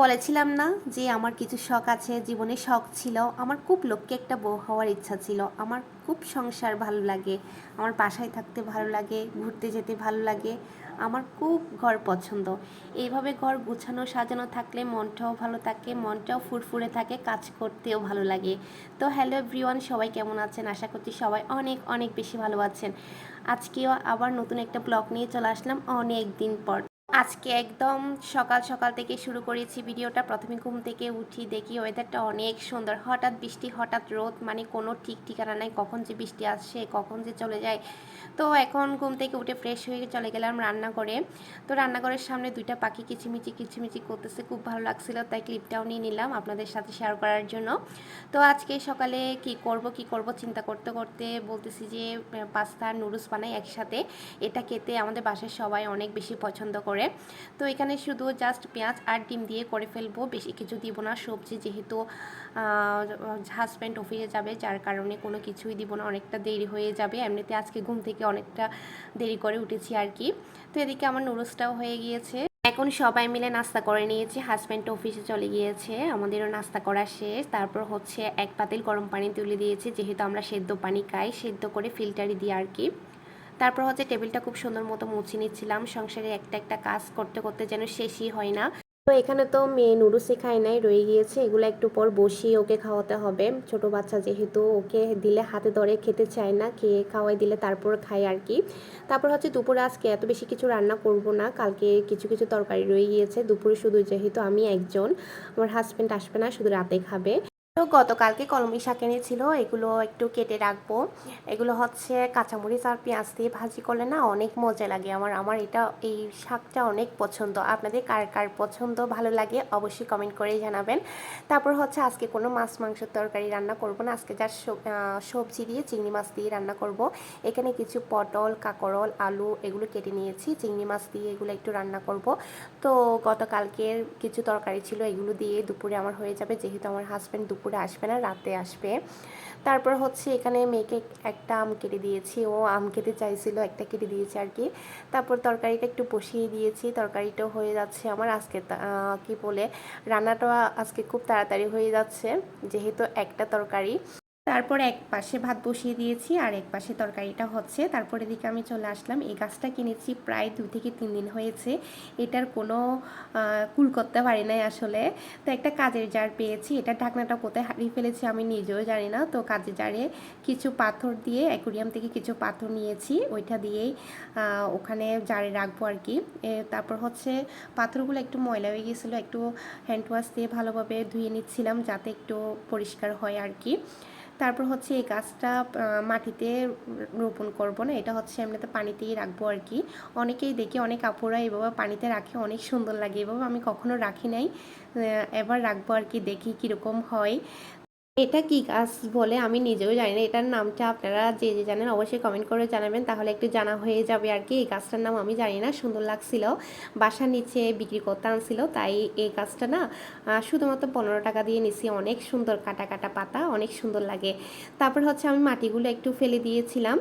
বলেছিলাম না যে আমার কিছু শখ আছে, জীবনে শখ ছিল। আমার খুব লোককে একটা বউ হওয়ার ইচ্ছা ছিল। আমার খুব সংসার ভালো লাগে, আমার বাসায় থাকতে ভালো লাগে, ঘুরতে যেতে ভালো লাগে। আমার খুব ঘর পছন্দ। এইভাবে ঘর গুছানো, সাজানো থাকলে মনটাও ভালো থাকে, মনটাও ফুরফুরে থাকে, কাজ করতেও ভালো লাগে। তো হ্যালো এভরিওয়ান, সবাই কেমন আছেন? আশা করছি সবাই অনেক অনেক বেশি ভালো আছেন। আজকেও আবার নতুন একটা ব্লগ নিয়ে চলে আসলাম অনেক দিন পর। আজকে একদম সকাল সকাল থেকে শুরু করেছি ভিডিওটা। প্রথমে ঘুম থেকে উঠি, দেখি ওয়েদারটা অনেক সুন্দর। হঠাৎ বৃষ্টি, হঠাৎ রোদ মানে কোনো ঠিক ঠিকানা নাই, কখন যে বৃষ্টি আসছে, কখন যে চলে যায়। তো এখন ঘুম থেকে উঠে ফ্রেশ হয়ে চলে গেলাম রান্না করে তো রান্নাঘরের সামনে দুইটা পাখি কিচিমিচি কিচিমিচি করতেছে, খুব ভালো লাগছিল, তাই ক্লিপটাও নিয়ে নিলাম আপনাদের সাথে শেয়ার করার জন্য। তো আজকে সকালে কি করব কি করব চিন্তা করতে করতে বলতেছি যে পাস্তা নুডলস বানাই একসাথে। এটা খেতে আমাদের বাসার সবাই অনেক বেশি পছন্দ করে। তো এখানে শুধু জাস্ট পেঁয়াজ আর ডিম দিয়ে করে ফেলব। বেশি কিছু দিব না, সবজি যেহেতু হাজব্যান্ড অফিসে যাবে, যার কারণে কোনো কিছুই দিব না, অনেকটা দেরি হয়ে যাবে। এমনিতে আজকে ঘুম থেকে অনেকটা দেরি করে উঠেছি আর কি। তো এদিকে আমার নুডলসটাও হয়ে গিয়েছে। এখন সবাই মিলে নাস্তা করে নিয়েছি হাজব্যান্ড অফিসে চলে গিয়েছে, আমাদেরও নাস্তা করা শেষ। তারপর হচ্ছে এক পাতিল গরম পানি তুলে দিয়েছি, যেহেতু আমরা সেদ্ধ পানি খাই, সেদ্ধ করে ফিল্টারে দিই আর কি। তারপর হচ্ছে টেবিলটা খুব সুন্দর মতো মুছে নিচ্ছিলাম। সংসারে একটা একটা কাজ করতে করতে যেন শেষই হয় না। তো এখানে তো মেয়ে নুডলসই খায় নাই, রয়ে গিয়েছে। এগুলো একটু পর বসিয়ে ওকে খাওয়াতে হবে। ছোট বাচ্চা যেহেতু ওকে দিলে হাতে ধরে খেতে চায় না, খেয়ে খাওয়াই দিলে তারপর খায় আর কি। তারপর হচ্ছে দুপুরে, আজকে এত বেশি কিছু রান্না করব না। কালকে কিছু কিছু তরকারি রয়ে গিয়েছে। দুপুরে শুধু যেহেতু আমি একজন, আমার হাজব্যান্ড আসবে না, শুধু রাতে খাবে। তো গতকালকে কলমি শাক এনেছিল, এগুলো একটু কেটে রাখব। এগুলো হচ্ছে কাঁচামরিচ আর পেঁয়াজ দিয়ে ভাজি করলে না অনেক মজা লাগে আমার। আমার এটা, এই শাকটা অনেক পছন্দ। আপনাদের কার কার পছন্দ, ভালো লাগে অবশ্যই কমেন্ট করে জানাবেন। তারপর হচ্ছে আজকে কোনো মাছ মাংসের তরকারি রান্না করব না। আজকে যা সবজি দিয়ে চিংড়ি মাছ দিয়ে রান্না করব। এখানে কিছু পটল, কাকরল, আলু এগুলো কেটে নিয়েছি। চিংড়ি মাছ দিয়ে এগুলো একটু রান্না করব। তো গতকালকের কিছু তরকারি ছিল, এগুলো দিয়ে দুপুরে আমার হয়ে যাবে। যেহেতু আমার হাজব্যান্ড দুপুর দুপুরে আসবে না, রাতে আসবে। তারপর হচ্ছে এখানে মেয়েকে একটা আম কেটে দিয়েছি। ও আম কেটে চাইছিল, একটা কেটে দিয়েছি আর কি। তারপর তরকারিটা একটু বসিয়ে দিয়েছি। তরকারিটা হয়ে যাচ্ছে আমার আজকে কি বলে, রান্নাটা আজকে খুব তাড়াতাড়ি হয়ে যাচ্ছে, যেহেতু একটা তরকারি। তারপর এক পাশে ভাত বসিয়ে দিয়েছি আর এক পাশে তরকারিটা হচ্ছে। তারপরে দিকে আমি চলে আসলাম। এই গাছটা কিনেছি প্রায় দু থেকে তিন দিন হয়েছে। এটার কোনো কুল করতে পারি নাই আসলে। তো একটা কাজের জার পেয়েছি। এটা ঢাকনাটা কোথায় হারিয়ে ফেলেছি আমি নিজেও জানি না। তো কাজের জারে কিছু পাথর দিয়ে, অ্যাকুরিয়াম থেকে কিছু পাথর নিয়েছি। ওইটা দিয়েই ওখানে জারে রাখব আর কি। তারপর হচ্ছে পাথরগুলো একটু ময়লা হয়ে গিয়েছিল একটু হ্যান্ড ওয়াশ দিয়ে ভালোভাবে ধুয়ে নিচ্ছিলাম যাতে একটু পরিষ্কার হয় আর কি। তারপর হচ্ছে এই গাছটা মাটিতে রোপণ করব না, এটা হচ্ছে এমনিতে পানিতেই রাখব আর কি। অনেকেই দেখি, অনেক আপুরা এভাবে পানিতে রাখে, অনেক সুন্দর লাগে। এভাবে আমি কখনো রাখি নাই। এবার রাখব আর কি, দেখি কীরকম হয়। এটা কি গাছ বলে আমি নিজেও জানি না। এটার নামটা আপনারা যে যে জানেন অবশ্যই কমেন্ট করে জানাবেন। তাহলে একটু জানা হয়ে যাবে আর কি। এই গাছটার নাম আমি জানি না। সুন্দর লাগছিল। বাসার নিচে বিক্রি করতে আনছিল। তাই এই গাছটা না শুধুমাত্র পনেরো টাকা দিয়ে নিছি। অনেক সুন্দর কাটা কাটা পাতা, অনেক সুন্দর লাগে। তারপর হচ্ছে আমি মাটিগুলো একটু ফেলে দিয়েছিলাম।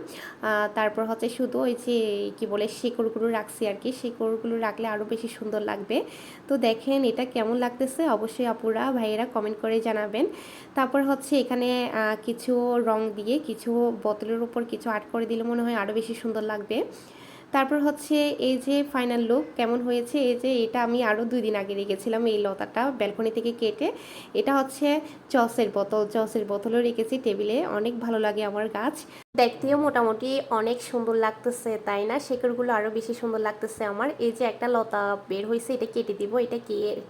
তারপর হচ্ছে শুধু ওই যে, কি বলে, শেকড়গুলো রাখছি আর কি। শেকড়গুলো রাখলে আরও বেশি সুন্দর লাগবে। তো দেখেন এটা কেমন লাগতেছে? অবশ্যই আপুরা, ভাইয়েরা কমেন্ট করে জানাবেন। তারপর হচ্ছে এখানে কিছু রং দিয়ে কিছু বোতলের উপর কিছু আর্ট করে দিলে মনে হয় আরও বেশি সুন্দর লাগবে। তারপর হচ্ছে এই যে ফাইনাল লুক কেমন হয়েছে? এই যে এটা আমি আরও দুই দিন আগে রেখেছিলাম এই লতাটা ব্যালকনি থেকে কেটে। এটা হচ্ছে চসের বোতল। চসের বোতলও রেখেছি টেবিলে। অনেক ভালো লাগে আমার গাছ। দেখতেও মোটামুটি অনেক সুন্দর লাগতেছে, তাই না? শেকড়গুলো আরও বেশি সুন্দর লাগতেছে আমার। এই যে একটা লতা বের হয়েছে, এটা কেটে দিব। এটা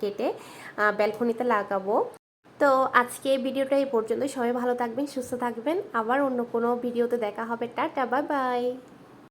কেটে ব্যালকনিতে লাগাবো। তো আজকে ভিডিওটা এই পর্যন্ত সবাই ভালো থাকবেন, সুস্থ থাকবেন। আবার অন্য কোনো ভিডিওতে দেখা হবে। Tata bye bye